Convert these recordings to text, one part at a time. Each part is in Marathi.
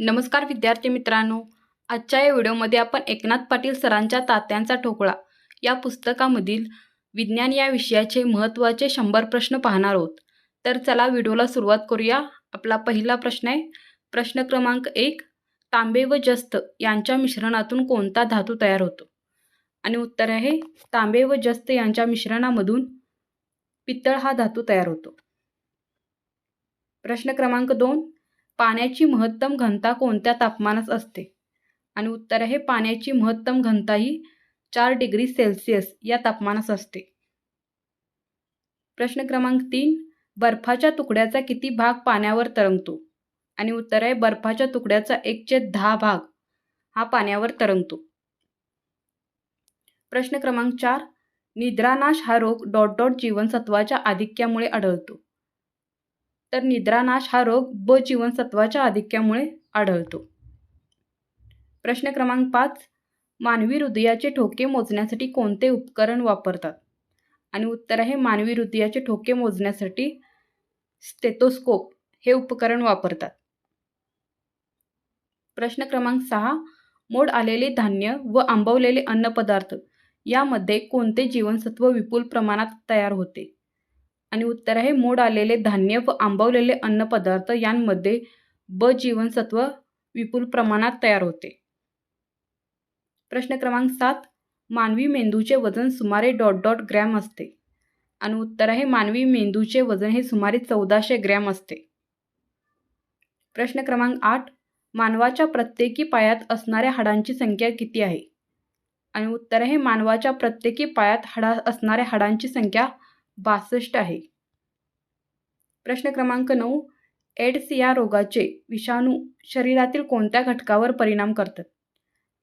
नमस्कार विद्यार्थी मित्रांनो आजच्या या व्हिडिओमध्ये आपण एकनाथ पाटील सरांच्या तात्यांचा ठोकळा या पुस्तकामधील विज्ञान या विषयाचे महत्त्वाचे शंभर प्रश्न पाहणार आहोत. तर चला व्हिडिओला सुरुवात करूया. आपला पहिला प्रश्न आहे प्रश्न क्रमांक एक तांबे व जस्त यांच्या मिश्रणातून कोणता धातू तयार होतो? आणि उत्तर आहे तांबे व जस्त यांच्या मिश्रणामधून पित्तळ हा धातू तयार होतो. प्रश्न क्रमांक दोन पाण्याची महत्तम घनता कोणत्या तापमानात असते? आणि उत्तर आहे पाण्याची महत्तम घनता ही चार डिग्री सेल्सिअस या तापमानास असते. प्रश्न क्रमांक तीन बर्फाच्या तुकड्याचा किती भाग पाण्यावर तरंगतो? आणि उत्तर आहे बर्फाच्या तुकड्याचा एकचे दहा भाग हा पाण्यावर तरंगतो. प्रश्न क्रमांक चार निद्रानाश हा रोग डॉट डॉट जीवनसत्वाच्या आधिक्यामुळे आढळतो. तर निद्रानाश हा रोग ब जीवनसत्वाच्या आधिक्यामुळे आढळतो. प्रश्न क्रमांक पाच. मानवी हृदयाचे ठोके मोजण्यासाठी कोणते उपकरण वापरतात? आणि उत्तर आहे मानवी हृदयाचे ठोके मोजण्यासाठी स्टेथोस्कोप हे उपकरण वापरतात. प्रश्न क्रमांक सहा. मोड आलेले धान्य व आंबवलेले अन्नपदार्थ यामध्ये कोणते जीवनसत्व विपुल प्रमाणात तयार होते? आणि उत्तर आहे मोड आलेले धान्य व आंबवलेले अन्नपदार्थ यांमध्ये ब जीवनसत्व विपुल प्रमाणात तयार होते. प्रश्न क्रमांक सात मानवी मेंदूचे वजन सुमारे डॉट डॉट ग्रॅम असते. आणि उत्तर आहे मानवी मेंदूचे वजन हे सुमारे चौदाशे ग्रॅम असते. प्रश्न क्रमांक आठ मानवाच्या प्रत्येकी पायात असणाऱ्या हाडांची संख्या किती आहे? आणि उत्तर आहे मानवाच्या प्रत्येकी पायात हाडा असणाऱ्या हाडांची संख्या बासष्ट आहे. प्रश्न क्रमांक नऊ. एड्स या रोगाचे विषाणू शरीरातील कोणत्या घटकावर परिणाम करतात?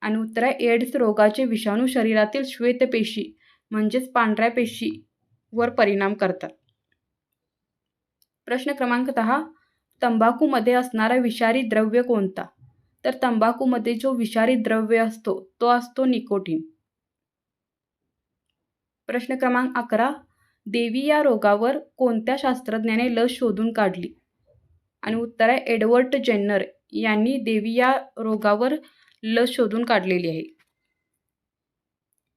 आणि उत्तर आहे एड्स रोगाचे विषाणू शरीरातील श्वेतपेशी म्हणजेच पांढऱ्या पेशीवर परिणाम करतात. प्रश्न क्रमांक दहा. तंबाखूमध्ये असणारा विषारी द्रव्य कोणता? तर तंबाखूमध्ये जो विषारी द्रव्य असतो तो असतो निकोटीन. प्रश्न क्रमांक अकरा. देवी या रोगावर कोणत्या शास्त्रज्ञाने लस शोधून काढली? आणि उत्तर आहे एडवर्ट जेन्नर यांनी देवी या रोगावर लस शोधून काढलेली आहे.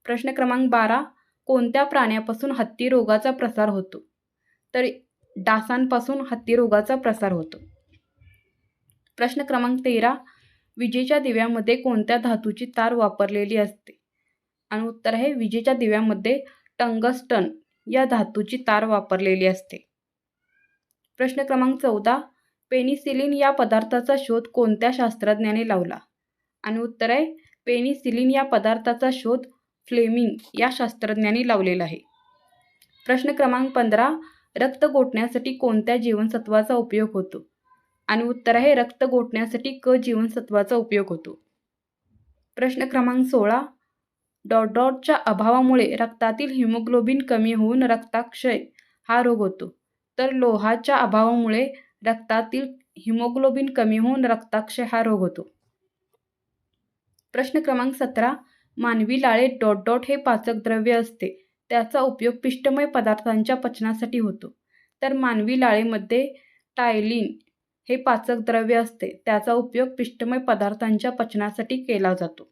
प्रश्न क्रमांक बारा कोणत्या प्राण्यापासून हत्ती रोगाचा प्रसार होतो? तर डासांपासून हत्ती रोगाचा प्रसार होतो. प्रश्न क्रमांक तेरा विजेच्या दिव्यामध्ये कोणत्या धातूची तार वापरलेली असते? आणि उत्तर आहे विजेच्या दिव्यामध्ये टंगस्टन या धातूची तार वापरलेली असते. प्रश्न क्रमांक चौदा. पेनिसिलिन या पदार्थाचा शोध कोणत्या शास्त्रज्ञाने लावला? आणि उत्तर आहे पेनिसिलिन या पदार्थाचा शोध फ्लेमिंग या शास्त्रज्ञांनी लावलेला आहे. प्रश्न क्रमांक पंधरा. रक्त गोठण्यासाठी कोणत्या जीवनसत्वाचा उपयोग होतो? आणि उत्तर आहे रक्त गोठण्यासाठी क जीवनसत्वाचा उपयोग होतो. प्रश्न क्रमांक सोळा. डॉट डॉटच्या अभावामुळे रक्तातील हिमोग्लोबिन कमी होऊन रक्ताक्षय हा रोग होतो. तर लोहाच्या अभावामुळे रक्तातील हिमोग्लोबिन कमी होऊन रक्ताक्षय हा रोग होतो. प्रश्न क्रमांक सतरा मानवी लाळे डॉट डॉट हे पाचक द्रव्य असते. त्याचा उपयोग पिष्टमय पदार्थांच्या पचनासाठी होतो. तर मानवी लाळेमध्ये टायलिन हे पाचक द्रव्य असते. त्याचा उपयोग पिष्टमय पदार्थांच्या पचनासाठी केला जातो.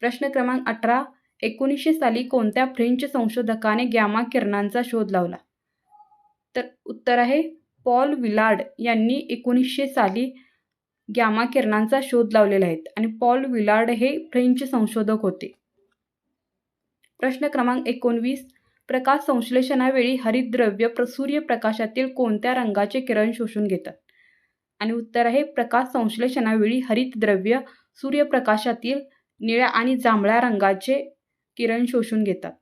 प्रश्न क्रमांक अठरा. एकोणीसशे साली कोणत्या फ्रेंच संशोधकाने गॅमा किरणांचा शोध लावला? तर उत्तर आहे पॉल विलार्ड यांनी एकोणीसशे साली गॅमा किरणांचा शोध लावलेला आहे आणि पॉल विलार्ड हे फ्रेंच संशोधक होते. प्रश्न क्रमांक एकोणवीस. प्रकाश संश्लेषणावेळी हरितद्रव्य सूर्यप्रकाशातील कोणत्या रंगाचे किरण शोषून घेतात? आणि उत्तर आहे प्रकाश संश्लेषणावेळी हरितद्रव्य सूर्यप्रकाशातील निळ्या आणि जांभळ्या रंगाचे किरण शोषून घेतात.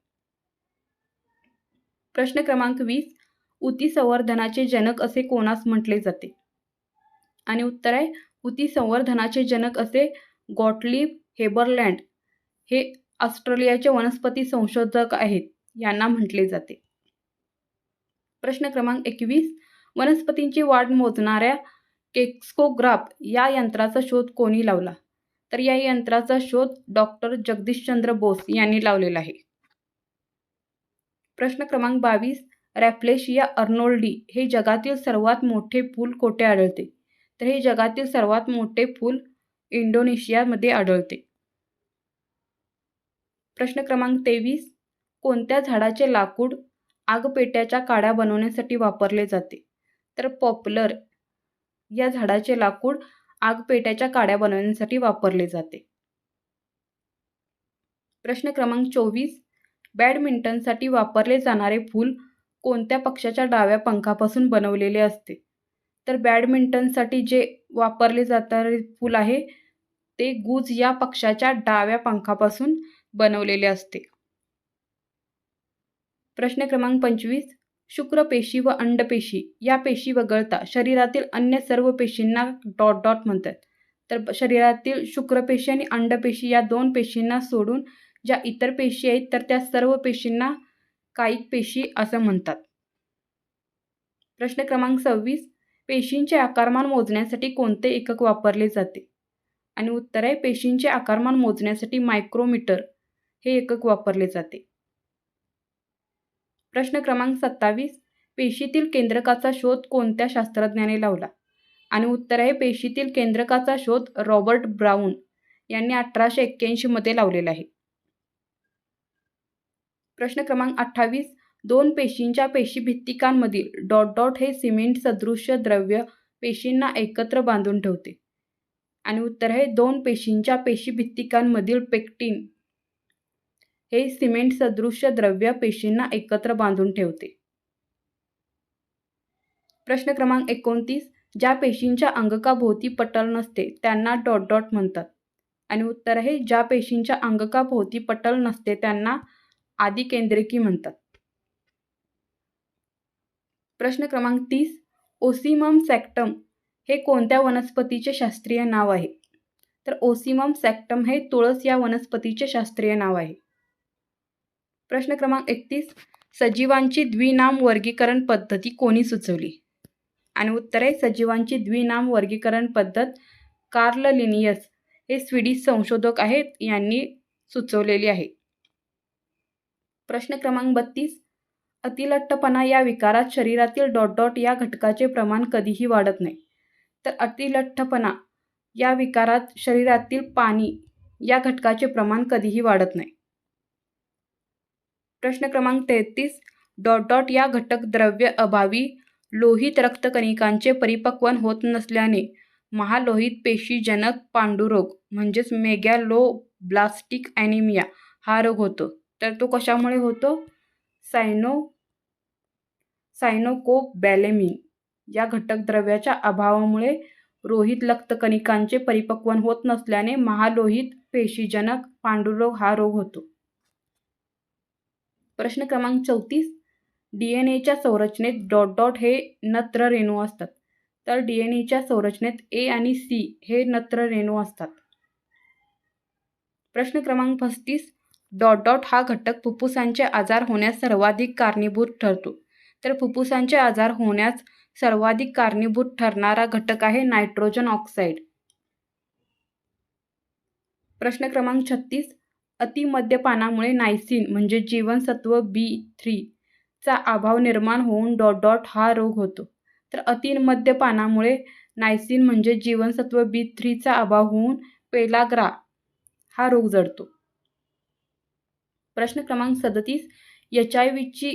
प्रश्न क्रमांक वीस उती संवर्धनाचे जनक असे कोणास म्हटले जाते? आणि उत्तर आहे उती संवर्धनाचे जनक असे गॉटलिप हेबरलँड हे ऑस्ट्रेलियाचे वनस्पती संशोधक आहेत यांना म्हटले जाते. प्रश्न क्रमांक एकवीस वनस्पतींची वाढ मोजणाऱ्या केक्स्कोग्राफ या यंत्राचा शोध कोणी लावला? तर या यंत्राचा शोध डॉक्टर जगदीशचंद्र बोस यांनी लावलेला आहे. प्रश्न क्रमांक बावीस रॅफ्लेशिया अर्नोल्डी हे जगातील सर्वात मोठे फूल कोठे आढळते? तर हे जगातील सर्वात मोठे फूल इंडोनेशियामध्ये आढळते. प्रश्न क्रमांक तेवीस कोणत्या झाडाचे लाकूड आगपेट्याच्या काड्या बनवण्यासाठी वापरले जाते? तर पॉप्युलर या झाडाचे लाकूड आगपेट्याच्या काड्या बनवण्यासाठी वापरले जाते. प्रश्न क्रमांक चोवीस. बॅडमिंटनसाठी वापरले जाणारे फूल कोणत्या पक्षाच्या डाव्या पंखापासून बनवलेले असते? तर बॅडमिंटनसाठी जे वापरले जाणारे फूल आहे ते गुज या पक्षाच्या डाव्या पंखापासून बनवलेले असते. प्रश्न क्रमांक पंचवीस. शुक्रपेशी व अंडपेशी या पेशी वगळता शरीरातील अन्य सर्व पेशींना डॉट डॉट म्हणतात. तर शरीरातील शुक्रपेशी आणि अंडपेशी या दोन पेशींना सोडून ज्या इतर पेशी आहेत तर त्या सर्व पेशींना कायिक पेशी असं म्हणतात. प्रश्न क्रमांक सव्वीस. पेशींचे आकारमान मोजण्यासाठी कोणते एकक वापरले जाते? आणि उत्तर आहे पेशींचे आकारमान मोजण्यासाठी मायक्रोमीटर हे एकक वापरले जाते. प्रश्न क्रमांक सत्तावीस पेशीतील केंद्रकाचा शोध कोणत्या शास्त्रज्ञाने लावला? आणि उत्तर आहे पेशीतील केंद्रकाचा शोध रॉबर्ट ब्राऊन यांनी अठराशे एक्क्याऐंशीमध्ये लावलेला आहे. प्रश्न क्रमांक अठ्ठावीस दोन पेशींच्या पेशीभित्तिकांमधील डॉट डॉट हे सिमेंट सदृश्य द्रव्य पेशींना एकत्र बांधून ठेवते. आणि उत्तर आहे दोन पेशींच्या पेशीभित्तिकांमधील पेक्टिन हे सिमेंट सदृश्य द्रव्य पेशींना एकत्र बांधून ठेवते. प्रश्न क्रमांक एकोणतीस. ज्या पेशींच्या अंगकाभोवती पटल नसते त्यांना डॉट डॉट म्हणतात. आणि उत्तर आहे ज्या पेशींच्या अंगकाभोवती पटल नसते त्यांना आदिकेंद्रिकी म्हणतात. प्रश्न क्रमांक तीस. ओसिमम सॅक्टम हे कोणत्या वनस्पतीचे शास्त्रीय नाव आहे? तर ओसिमम सॅक्टम हे तुळस या वनस्पतीचे शास्त्रीय नाव आहे. प्रश्न क्रमांक एकतीस. सजीवांची द्विनाम वर्गीकरण पद्धती कोणी सुचवली? आणि उत्तर आहे सजीवांची द्विनाम वर्गीकरण पद्धत कार्ल लिनियस हे स्वीडिश संशोधक आहेत यांनी सुचवलेली आहे. प्रश्न क्रमांक बत्तीस. अतिलठ्ठपणा या विकारात शरीरातील डॉट डॉट या घटकाचे प्रमाण कधीही वाढत नाही. तर अतिलठ्ठपणा या विकारात शरीरातील पाणी या घटकाचे प्रमाण कधीही वाढत नाही. प्रश्न क्रमांक तेहतीस डॉट डॉट या घटक द्रव्य अभावी लोहित रक्तकणिकांचे परिपक्वन होत नसल्याने महालोहित पेशीजनक पांडुरोग म्हणजेच मेगॅलो ब्लास्टिक ॲनिमिया हा रोग होतो. तर तो कशामुळे होतो? सायनो सायनोकोबॅलेमिन या घटक द्रव्याच्या अभावामुळे रोहित रक्तकणिकांचे परिपक्वन होत नसल्याने महालोहित पेशीजनक पांडुरोग हा रोग होतो. प्रश्न क्रमांक चौतीस डी एन एच्या संरचनेत डॉट डॉट हे नत्र रेणू असतात. तर डी एन एच्या संरचनेत ए आणि सी हे नत्र रेणू असतात. प्रश्न क्रमांक पस्तीस डॉट डॉट हा घटक फुफ्फुसांचे आजार होण्यास सर्वाधिक कारणीभूत ठरतो. तर फुफ्फुसांचे आजार होण्यास सर्वाधिक कारणीभूत ठरणारा घटक आहे नायट्रोजन ऑक्साईड. प्रश्न क्रमांक छत्तीस अतिमद्यपानामुळे नायसिन म्हणजे जीवनसत्व बी थ्रीचा अभाव निर्माण होऊन डॉट डॉट हा रोग होतो. तर अतिमद्यपानामुळे नायसिन म्हणजे जीवनसत्व बी थ्रीचा अभाव होऊन पेलाग्रा हा रोग जडतो. प्रश्न क्रमांक सदतीस एच आय व्हीची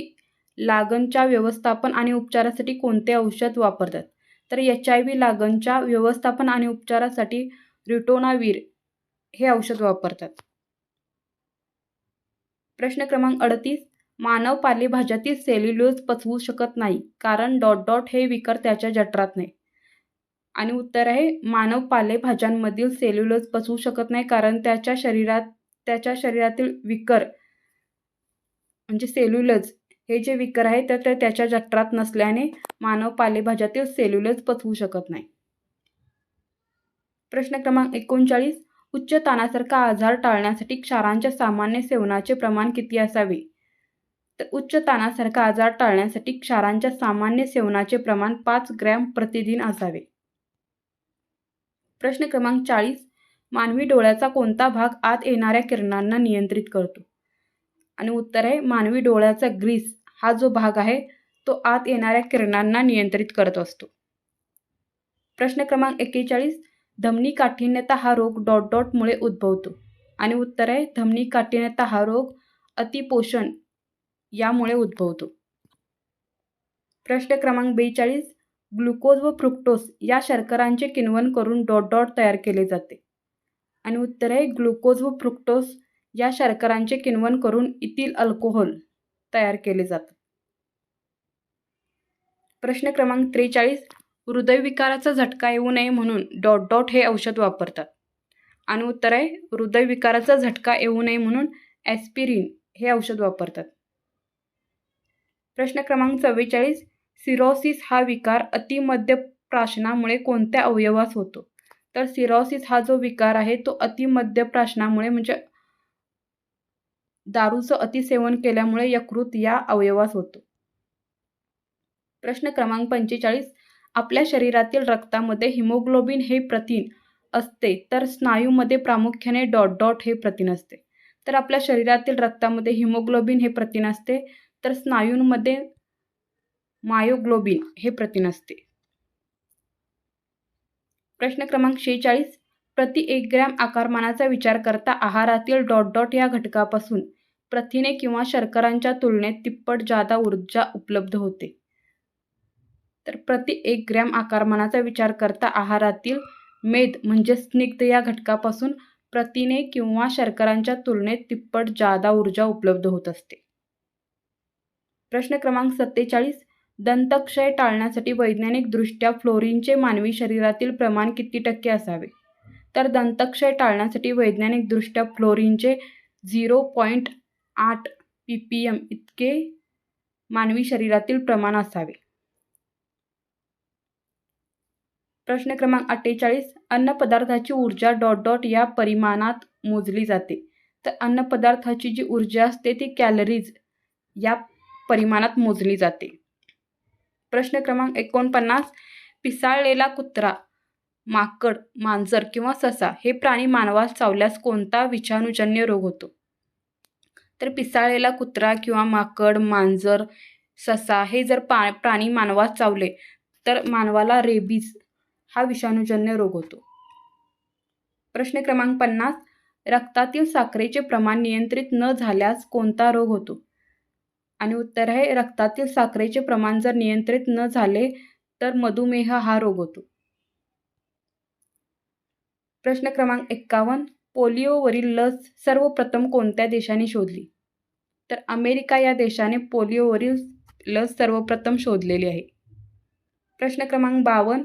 लागणच्या व्यवस्थापन आणि उपचारासाठी कोणते औषध वापरतात? तर एच आय व्ही लागणच्या व्यवस्थापन आणि उपचारासाठी रिटोनावीर हे औषध वापरतात. प्रश्न क्रमांक अडतीस मानव पालेभाज्यातील सेल्युलोज पचवू शकत नाही कारण डॉट डॉट हे विकर त्याच्या जठरात नाही. आणि उत्तर आहे मानव पालेभाज्यांमधील सेल्युलोज पचवू शकत नाही कारण त्याच्या शरीरात त्याच्या शरीरातील विकर म्हणजे सेल्युलज हे जे विकर आहे तर ते त्याच्या जठरात नसल्याने मानव पालेभाज्यातील सेल्युलोज पचवू शकत नाही. प्रश्न क्रमांक एकोणचाळीस उच्च ताणासारखा आजार टाळण्यासाठी क्षारांच्या सामान्य सेवनाचे प्रमाण किती असावे? तर उच्च ताणासारखा आजार टाळण्यासाठी क्षारांच्या सामान्य सेवनाचे प्रमाण पाच ग्रॅम प्रतिदिन असावे. प्रश्न क्रमांक चाळीस. मानवी डोळ्याचा कोणता भाग आत येणाऱ्या किरणांना नियंत्रित करतो? आणि उत्तर आहे मानवी डोळ्याचा ग्रीस हा जो भाग आहे तो आत येणाऱ्या किरणांना नियंत्रित करत असतो. प्रश्न क्रमांक एक्केचाळीस. धमनी काठिण्यता हा रोग डॉट डॉटमुळे उद्भवतो. आणि उत्तर आहे धमनी काठिण्यता हा रोग अतिपोषण यामुळे उद्भवतो. प्रश्न क्रमांक बेचाळीस ग्लुकोज व फ्रुक्टोज या शर्करांचे किण्वन करून डॉट डॉट तयार केले जाते. आणि उत्तर आहे ग्लुकोज व फ्रुक्टोज या शर्करांचे किण्वन करून इथिल अल्कोहोल तयार केले जातात प्रश्न क्रमांक त्रेचाळीस हृदयविकाराचा झटका येऊ नये म्हणून डॉट डॉट हे औषध वापरतात. आणि उत्तर आहे हृदयविकाराचा झटका येऊ नये म्हणून ॲस्पिरिन हे औषध वापरतात. प्रश्न क्रमांक चव्वेचाळीस सिरोसिस हा विकार अतिमध्य प्राशनामुळे कोणत्या अवयवास होतो? तर सिरोसिस हा जो विकार आहे तो अतिमध्य प्राशनामुळे म्हणजे दारूचं अतिसेवन केल्यामुळे यकृत या अवयवास होतो. प्रश्न क्रमांक पंचेचाळीस आपल्या शरीरातील रक्तामध्ये हिमोग्लोबिन हे प्रथिन असते तर स्नायूमध्ये प्रामुख्याने डॉट डॉट हे प्रथिन असते. तर आपल्या शरीरातील रक्तामध्ये हिमोग्लोबिन हे प्रथिन असते तर स्नायूंमध्ये मायोग्लोबिन हे प्रथिन असते. प्रश्न क्रमांक शेहेचाळीस. प्रति एक ग्रॅम आकारमानाचा विचार करता आहारातील डॉट डॉट या घटकापासून प्रथिने किंवा शर्करांच्या तुलनेत तिप्पट जादा ऊर्जा उपलब्ध होते. तर प्रति एक ग्रॅम आकारमानाचा विचार करता आहारातील मेद म्हणजे स्निग्ध या घटकापासून प्रथिने किंवा शर्करांच्या तुलनेत तिप्पट जादा ऊर्जा उपलब्ध होत असते. प्रश्न क्रमांक सत्तेचाळीस. दंतक्षय टाळण्यासाठी वैज्ञानिकदृष्ट्या फ्लोरीनचे मानवी शरीरातील प्रमाण किती टक्के असावे? तर दंतक्षय टाळण्यासाठी वैज्ञानिकदृष्ट्या फ्लोरीनचे झिरो पॉईंट आठ पी पी एम इतके मानवी शरीरातील प्रमाण असावे. प्रश्न क्रमांक अठ्ठेचाळीस अन्नपदार्थाची ऊर्जा डॉट डॉट या परिमाणात मोजली जाते. तर अन्नपदार्थाची जी ऊर्जा असते ती कॅलरीज या परिमाणात मोजली जाते. प्रश्न क्रमांक एकोणपन्नास पिसाळलेला कुत्रा माकड मांजर किंवा ससा हे प्राणी मानवास चावल्यास कोणता विषाणूजन्य रोग होतो? तर पिसाळलेला कुत्रा किंवा माकड मांजर ससा हे जर पा प्राणी मानवास चावले तर मानवाला रेबीज हा विषाणूजन्य रोग होतो. प्रश्न क्रमांक पन्नास रक्तातील साखरेचे प्रमाण नियंत्रित न झाल्यास कोणता रोग होतो? आणि उत्तर आहे रक्तातील साखरेचे प्रमाण जर नियंत्रित न झाले तर मधुमेह हा रोग होतो. प्रश्न क्रमांक एक्कावन्न पोलिओवरील लस सर्वप्रथम कोणत्या देशाने शोधली? तर अमेरिका या देशाने पोलिओवरील लस सर्वप्रथम शोधलेली आहे. प्रश्न क्रमांक बावन्न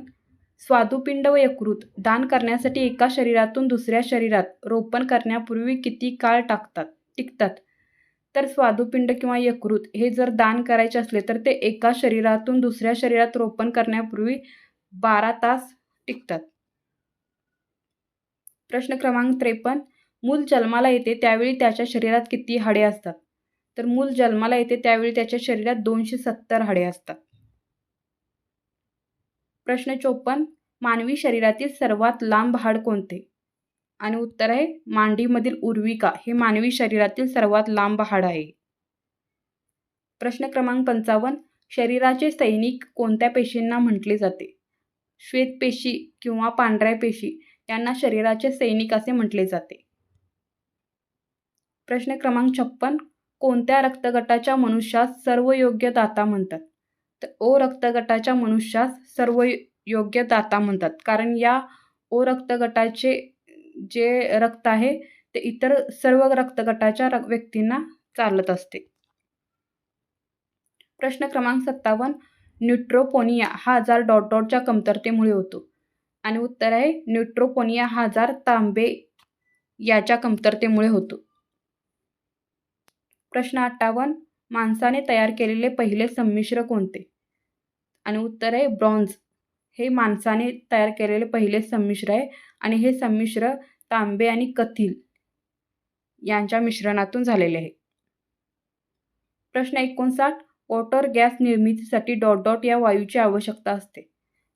स्वादुपिंड व यकृत दान करण्यासाठी एका शरीरातून दुसऱ्या शरीरात रोपण करण्यापूर्वी किती काळ टाकतात टिकतात? तर स्वादुपिंड किंवा यकृत हे जर दान करायचे असले तर ते एका शरीरातून दुसऱ्या शरीरात रोपण करण्यापूर्वी बारा तास टिकतात. प्रश्न क्रमांक त्रेपन्न. मूल जन्माला येते त्यावेळी त्याच्या शरीरात किती हाडे असतात? तर मूल जन्माला येते त्यावेळी त्याच्या शरीरात दोनशे सत्तर हाडे असतात. प्रश्न चोपन्न मानवी शरीरातील सर्वात लांब हाड कोणते? आणि उत्तर आहे मांडीमधील उर्विका हे मानवी शरीरातील सर्वात लांब हाड आहे. प्रश्न क्रमांक पंचावन्न शरीराचे सैनिक कोणत्या पेशींना म्हटले जाते? श्वेत पेशी किंवा पांढऱ्या पेशी यांना शरीराचे सैनिक असे म्हटले जाते. प्रश्न क्रमांक छप्पन कोणत्या रक्तगटाच्या मनुष्यास सर्व योग्य दाता म्हणतात? तर ओ रक्तगटाच्या मनुष्यास सर्व योग्य दाता म्हणतात. कारण या ओ रक्तगटाचे जे रक्त आहे ते इतर सर्व रक्तगटाच्या र व्यक्तींना चालत असते. प्रश्न क्रमांक सत्तावन्न न्यूट्रोपोनिया हा आजार डॉट डॉटच्या कमतरतेमुळे होतो. आणि उत्तर आहे न्यूट्रोपोनिया हा आजार तांबे याच्या कमतरतेमुळे होतो. प्रश्न अठ्ठावन्न माणसाने तयार केलेले पहिले संमिश्र कोणते? आणि उत्तर आहे ब्रॉन्झ. हे माणसाने तयार केलेले पहिले संमिश्र आहे आणि हे संमिश्र तांबे आणि कथील यांच्या मिश्रणातून झालेले आहे. प्रश्न एकोणसाठ. वॉटर गॅस निर्मितीसाठी डॉट डॉट या वायूची आवश्यकता असते.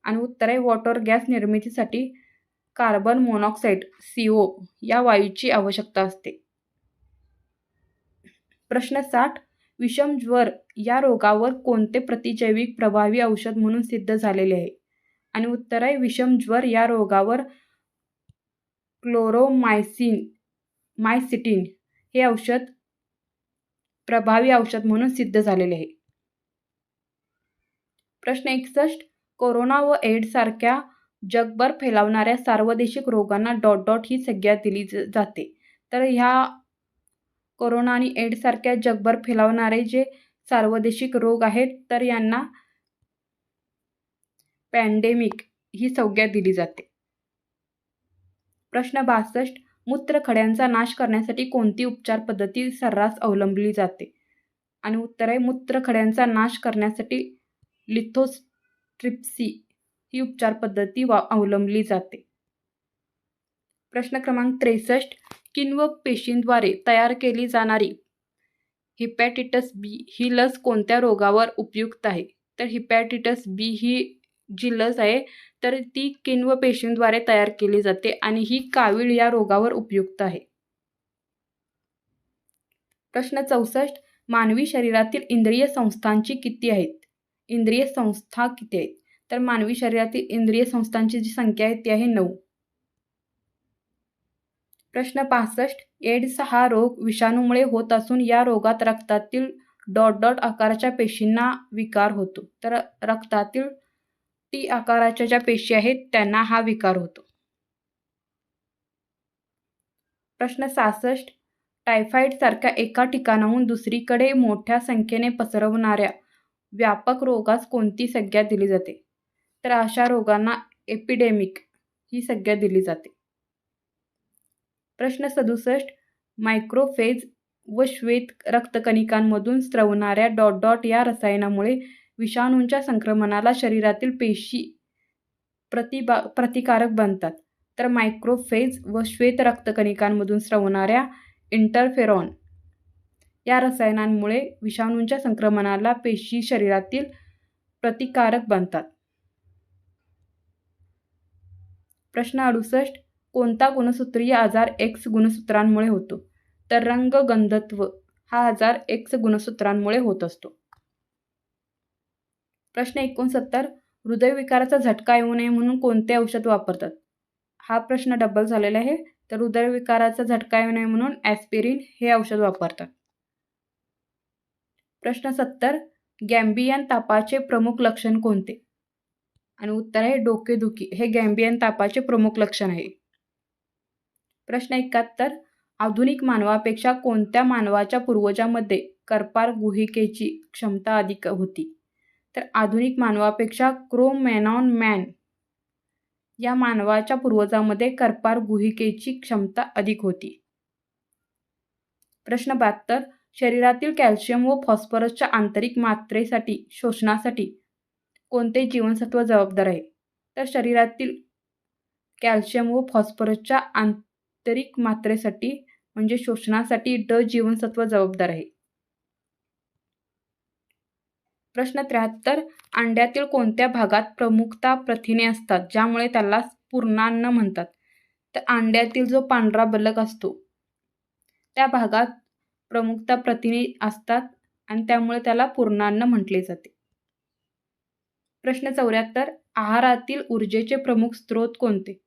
आणि उत्तर आहे वॉटर गॅस निर्मितीसाठी कार्बन मोनॉक्साईड सी ओ या वायूची आवश्यकता असते. प्रश्न साठ. विषमज्वर या रोगावर कोणते प्रतिजैविक प्रभावी औषध म्हणून सिद्ध झालेले आहे? आणि उत्तर आहे विषमज्वर या रोगावर क्लोरोमायसिन मायसिटिन हे औषध प्रभावी औषध म्हणून सिद्ध झालेले आहे. प्रश्न एकसष्ट कोरोना व एड्स सारख्या जगभर फैलावणाऱ्या सार्वदेशिक रोगांना डॉट डॉट ही संज्ञा दिली जाते. तर ह्या कोरोना आणि एडसारख्या जगभर फैलावणारे जे सार्वदेशिक रोग आहेत तर यांना पॅन्डेमिक ही संज्ञा दिली जाते. प्रश्न बासष्ट मूत्रखड्यांचा नाश करण्यासाठी कोणती उपचार पद्धती सर्रास अवलंबली जाते? आणि उत्तर आहे मूत्रखड्यांचा नाश करण्यासाठी लिथोस्ट्रिप्सी ही उपचार पद्धती वा अवलंबली जाते. प्रश्न क्रमांक त्रेसष्ट किण्व पेशींद्वारे तयार केली जाणारी हिपॅटिटस बी ही लस कोणत्या रोगावर उपयुक्त आहे? तर हिपॅटिटस बी ही जी लस आहे तर ती किण्व पेशींद्वारे तयार केली जाते आणि ही कावीळ या रोगावर उपयुक्त आहे. प्रश्न चौसष्ट मानवी शरीरातील इंद्रिय संस्थांची किती आहेत? इंद्रिय संस्था किती आहेत? तर मानवी शरीरातील इंद्रिय संस्थांची जी संख्या आहे ती आहे नऊ. प्रश्न पासष्ट एड्स हा रोग विषाणूमुळे होत असून या रोगात रक्तातील डॉट डॉट आकाराच्या पेशींना विकार होतो. तर रक्तातील टी आकाराच्या ज्या पेशी आहेत त्यांना हा विकार होतो. प्रश्न सहासष्ट टायफाईड सारख्या एका ठिकाणाहून दुसरीकडे मोठ्या संख्येने पसरवणाऱ्या व्यापक रोगास कोणती संज्ञा दिली जाते? तर अशा रोगांना एपिडेमिक ही संज्ञा दिली जाते. प्रश्न सदुसष्ट मायक्रोफेज व श्वेत रक्तकणिकांमधून स्रवणाऱ्या डॉट डॉट या रसायनामुळे विषाणूंच्या संक्रमणाला शरीरातील पेशी प्रतिबा प्रतिकारक बनतात. तर मायक्रोफेज व श्वेत रक्तकणिकांमधून स्रवणाऱ्या इंटरफेरॉन या रसायनांमुळे विषाणूंच्या संक्रमणाला पेशी शरीरातील प्रतिकारक बनतात. प्रश्न अडुसष्ट कोणता गुणसूत्रीय आजार एक्स गुणसूत्रांमुळे होतो? तर रंगगंधत्व हा आजार एक्स गुणसूत्रांमुळे होत असतो. प्रश्न एकोणसत्तर हृदयविकाराचा झटका येऊ नये म्हणून कोणते औषध वापरतात? हा प्रश्न डबल झालेला आहे. तर हृदयविकाराचा झटका येऊ नये म्हणून ॲस्पिरिन हे औषध वापरतात. प्रश्न सत्तर गॅम्बियन तापाचे प्रमुख लक्षण कोणते? आणि उत्तर आहे डोकेदुखी. हे गॅम्बियन तापाचे प्रमुख लक्षण आहे. प्रश्न एकाहत्तर. आधुनिक मानवापेक्षा कोणत्या मानवाच्या पूर्वजामध्ये कर्पार गुहिकेची क्षमता अधिक होती? तर आधुनिक मानवापेक्षा क्रोमॅनॉन मॅन या मानवाच्या पूर्वजामध्ये कर्पार गुहिकेची क्षमता अधिक होती. प्रश्न बहात्तर. शरीरातील कॅल्शियम व फॉस्फरसच्या आंतरिक मात्रेसाठी शोषणासाठी कोणते जीवनसत्व जबाबदार आहे? तर शरीरातील कॅल्शियम व फॉस्फरसच्या आंतरिक मात्रेसाठी म्हणजे शोषणासाठी ड जीवनसत्व जबाबदार आहे. प्रश्न त्र्याहत्तर अंड्यातील कोणत्या भागात प्रमुखता प्रथिने असतात ज्यामुळे त्याला पूर्णान्न म्हणतात? तर अंड्यातील जो पांढरा बलक असतो त्या भागात प्रमुखता प्रथिने असतात आणि त्यामुळे त्याला पूर्णान्न म्हटले जाते. प्रश्न चौऱ्याहत्तर आहारातील ऊर्जेचे प्रमुख स्रोत कोणते?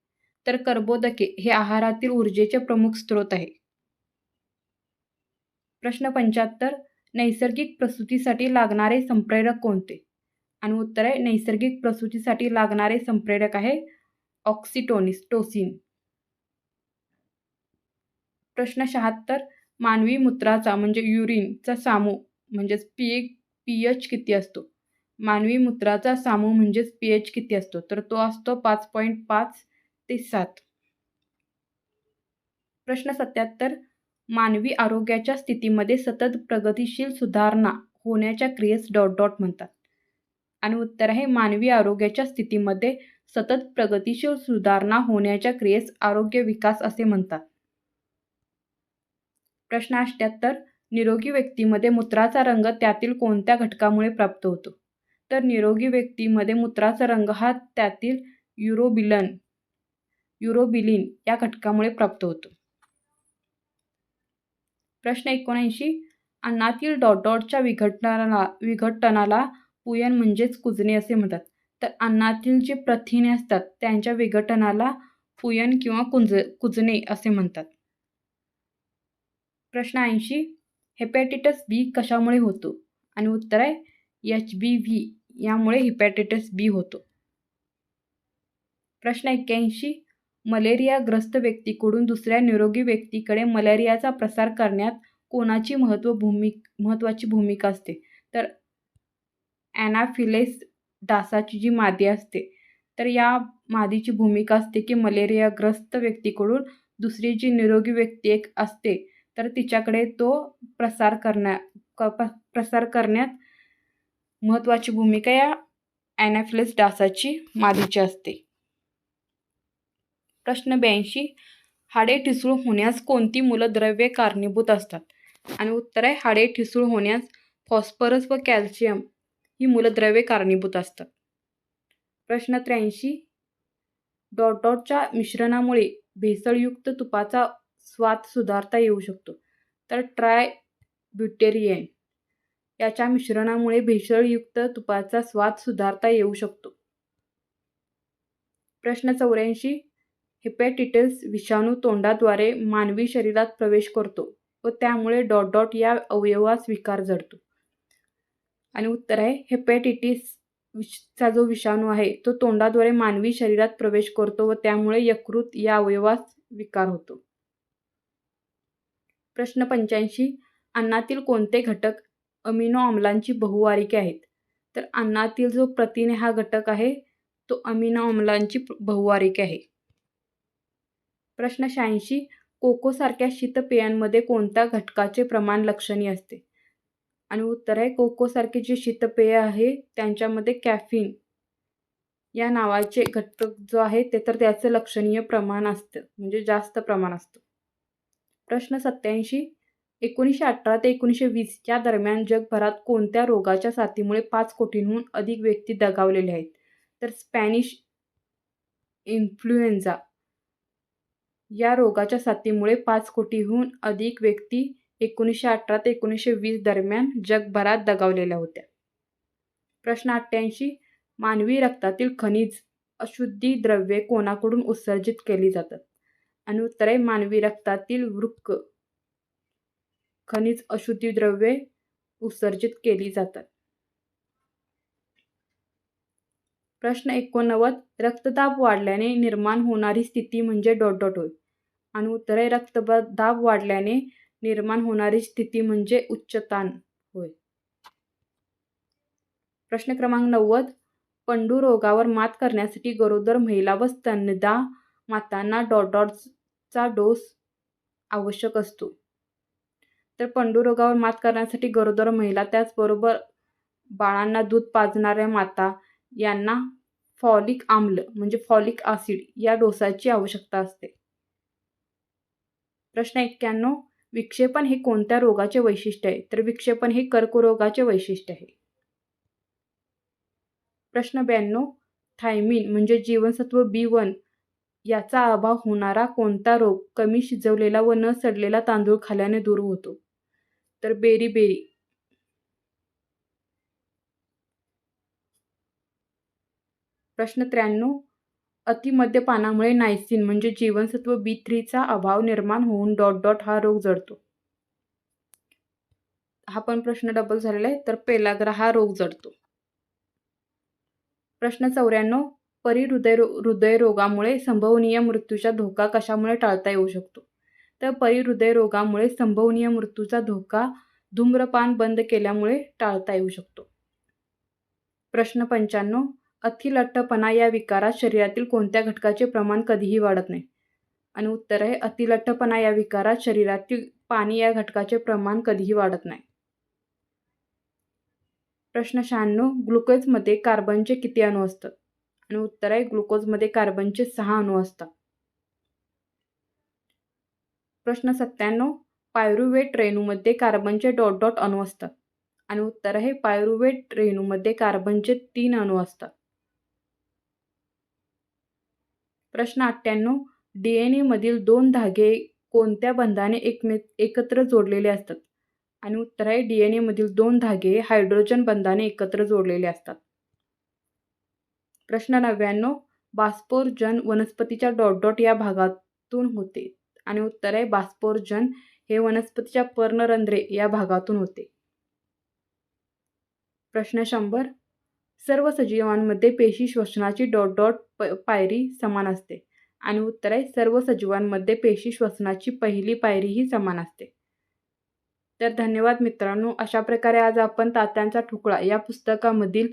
तर कर्बोदके हे आहारातील ऊर्जेचे प्रमुख स्रोत आहे. प्रश्न पंच्याहत्तर नैसर्गिक प्रसूतीसाठी लागणारे संप्रेरक कोणते? आणि उत्तर आहे नैसर्गिक प्रसूतीसाठी लागणारे संप्रेरक आहे ऑक्सिटोनिस टोसिन प्रश्न शहात्तर मानवी मूत्राचा म्हणजे युरिनचा सामू म्हणजेच पी ए पी एच किती असतो? मानवी मूत्राचा सामू म्हणजेच पी एच किती असतो? तर तो असतो पाच पॉईंट पाच ते सात. प्रश्न सत्याहत्तर. मानवी आरोग्याच्या स्थितीमध्ये सतत प्रगतिशील सुधारणा होण्याच्या क्रियेस डॉट डॉट म्हणतात. आणि उत्तर आहे मानवी आरोग्याच्या स्थितीमध्ये सतत प्रगतिशील सुधारणा होण्याच्या क्रियेस आरोग्य विकास असे म्हणतात. प्रश्न अष्ट्याहत्तर निरोगी व्यक्तीमध्ये मूत्राचा रंग त्यातील कोणत्या घटकामुळे प्राप्त होतो? तर निरोगी व्यक्तीमध्ये मूत्राचा रंग हा त्यातील युरोबिलन युरोबिलिन या घटकामुळे प्राप्त होतो. प्रश्न एकोणऐंशी. अन्नातील डॉट डॉटच्या विघटनाला विघटनाला पुयन म्हणजेच कुजणे असे म्हणतात. तर अन्नातील जे प्रथिने असतात त्यांच्या विघटनाला पुयन किंवा कुंज कुजणे असे म्हणतात. प्रश्न ऐंशी. हेपॅटायटिस बी कशामुळे होतो? आणि उत्तर आहे एच बी व्ही यामुळे हिपॅटायटिस बी होतो. प्रश्न एक्क्याऐंशी. मलेरियाग्रस्त व्यक्तीकडून दुसऱ्या निरोगी व्यक्तीकडे मलेरियाचा प्रसार करण्यात कोणाची महत्त्व भूमि महत्त्वाची भूमिका असते? तर ॲनाफिलेस डासाची जी मादी असते तर या मादीची भूमिका असते की मलेरियाग्रस्त व्यक्तीकडून दुसरी जी निरोगी व्यक्ती एक असते तर तिच्याकडे तो प्रसार करण्या क प्रसार करण्यात महत्त्वाची भूमिका या ॲनाफिलेस डासाची मादीची असते. प्रश्न ब्याऐंशी. हाडे ठिसूळ होण्यास कोणती मूलद्रव्ये कारणीभूत असतात? आणि उत्तर आहे हाडे ठिसूळ होण्यास फॉस्फरस व कॅल्शियम ही मूलद्रव्ये कारणीभूत असतात. प्रश्न त्र्याऐंशी. डॉट डॉटच्या मिश्रणामुळे भेसळयुक्त तुपाचा स्वाद सुधारता येऊ शकतो. तर ट्राय ब्युटेरियन याच्या मिश्रणामुळे भेसळयुक्त तुपाचा स्वाद सुधारता येऊ शकतो. प्रश्न चौऱ्याऐंशी. हेपॅटिटिस विषाणू तोंडाद्वारे मानवी शरीरात प्रवेश करतो व त्यामुळे डॉट डॉट या अवयवास विकार जडतो आणि उत्तर आहे हेपॅटिटिस चा जो विषाणू आहे तो तोंडाद्वारे मानवी शरीरात प्रवेश करतो व त्यामुळे यकृत या अवयवास विकार होतो. प्रश्न पंच्याऐंशी अन्नातील कोणते घटक अमिनो आम्लांची बहुवारिके आहेत? तर अन्नातील जो प्रथिने हा घटक आहे तो अमिनो आम्लांची बहुवारिके आहे. प्रश्न शहाऐंशी कोकोसारख्या शीतपेयांमध्ये कोणत्या घटकाचे प्रमाण लक्षणीय असते? आणि उत्तर आहे कोकोसारखे जे शीतपेय आहे त्यांच्यामध्ये कॅफिन या नावाचे घटक जो आहे ते तर त्याचं लक्षणीय प्रमाण असतं म्हणजे जास्त प्रमाण असतं. प्रश्न सत्याऐंशी एकोणीसशे अठरा ते एकोणीसशे वीस या दरम्यान जगभरात कोणत्या रोगाच्या साथीमुळे पाच कोटींहून अधिक व्यक्ती दगावलेले आहेत? तर स्पॅनिश इन्फ्लुएन्झा या रोगाच्या साथीमुळे पाच कोटीहून अधिक व्यक्ती एकोणीसशे अठरा ते एकोणीसशे वीस दरम्यान जगभरात दगावलेल्या होत्या. प्रश्न अठ्ठ्याऐंशी मानवी रक्तातील खनिज अशुद्धी द्रव्ये कोणाकडून उत्सर्जित केली जातात? आणि उत्तर आहे मानवी रक्तातील वृक्क खनिज अशुद्धी द्रव्ये उत्सर्जित केली जातात. प्रश्न एकोणनव्वद रक्तदाब वाढल्याने निर्माण होणारी स्थिती म्हणजे डॉट डॉट होय. आणि उत्तरे आहे रक्तदाब वाढल्याने निर्माण होणारी स्थिती म्हणजे उच्चताण होय. प्रश्न क्रमांक नव्वद. पंडू रोगावर मात करण्यासाठी गरोदर महिला व स्तनदा मातांना डॉट डॉटचा डोस आवश्यक असतो. तर पंडू रोगावर मात करण्यासाठी गरोदर महिला त्याचबरोबर बाळांना दूध पाजणाऱ्या माता यांना फॉलिक आम्ल म्हणजे फॉलिक ॲसिड या डोसाची आवश्यकता असते. प्रश्न एक्क्याण्णव विक्षेपण हे कोणत्या रोगाचे वैशिष्ट्य आहे? तर विक्षेपण हे कर्करोगाचे वैशिष्ट्य आहे. प्रश्न ब्याण्णव थायमिन म्हणजे जीवनसत्व बी वन याचा अभाव होणारा कोणता रोग कमी शिजवलेला व न सडलेला तांदूळ खाल्याने दूर होतो? तर बेरी बेरी. प्रश्न त्र्याण्णव अतिमद्यपानामुळे नायसिन म्हणजे जीवनसत्व बी थ्रीचा अभाव निर्माण होऊन डॉट डॉट हा रोग जडतो. हा पण प्रश्न डबल झालेला आहे तर पेलाग्रा हा रोग जडतो. प्रश्न चौऱ्याण्णव परिहृदय हृदयरोगामुळे संभवनीय मृत्यूचा धोका कशामुळे टाळता येऊ शकतो? तर परिहृदयरोगामुळे संभवनीय मृत्यूचा धोका धूम्रपान बंद केल्यामुळे टाळता येऊ शकतो. प्रश्न पंच्याण्णव अतिलठ्ठपणा या विकारात शरीरातील कोणत्या घटकाचे प्रमाण कधीही वाढत नाही. आणि उत्तर आहे अतिलठ्ठपणा या विकारात शरीरातील पाणी या घटकाचे प्रमाण कधीही वाढत नाही. प्रश्न शहाण्णव ग्लुकोजमध्ये कार्बनचे किती अणू असतात? आणि उत्तर आहे ग्लुकोजमध्ये कार्बनचे सहा अणू असतात. प्रश्न सत्त्याण्णव पायरुवेट रेणूमध्ये कार्बनचे डॉट डॉट अणू असतात. आणि उत्तर आहे पायरुवेट रेणूमध्ये कार्बनचे तीन अणू असतात. प्रश्न अठ्ठ्याण्णव डी एन एमधील दोन धागे कोणत्या बंधाने एकमे एकत्र जोडलेले असतात? आणि उत्तर आहे डी एन एमधील दोन धागे हायड्रोजन बंधाने एकत्र जोडलेले असतात. प्रश्न नव्याण्णव बास्पोर्जन वनस्पतीच्या डॉट डॉट या भागातून होते. आणि उत्तर आहे बाष्पोर्जन हे वनस्पतीच्या पर्णरंध्रे या भागातून होते. प्रश्न शंभर सर्व सजीवांमध्ये पेशी श्वसनाची डॉट डॉट प पायरी समान असते. आणि उत्तर आहे सर्व सजीवांमध्ये पेशी श्वसनाची पहिली पायरी ही समान असते. तर धन्यवाद मित्रांनो. अशा प्रकारे आज आपण तात्यांचा ठुकळा या पुस्तकामधील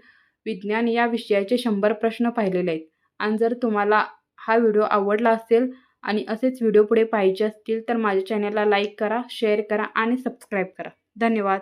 विज्ञान या विषयाचे शंभर प्रश्न पाहिलेले आहेत. आणि जर तुम्हाला हा व्हिडिओ आवडला असेल आणि असेच व्हिडिओ पुढे पाहिजे असतील तर माझ्या चॅनलला लाईक करा शेअर करा आणि सबस्क्राईब करा. धन्यवाद.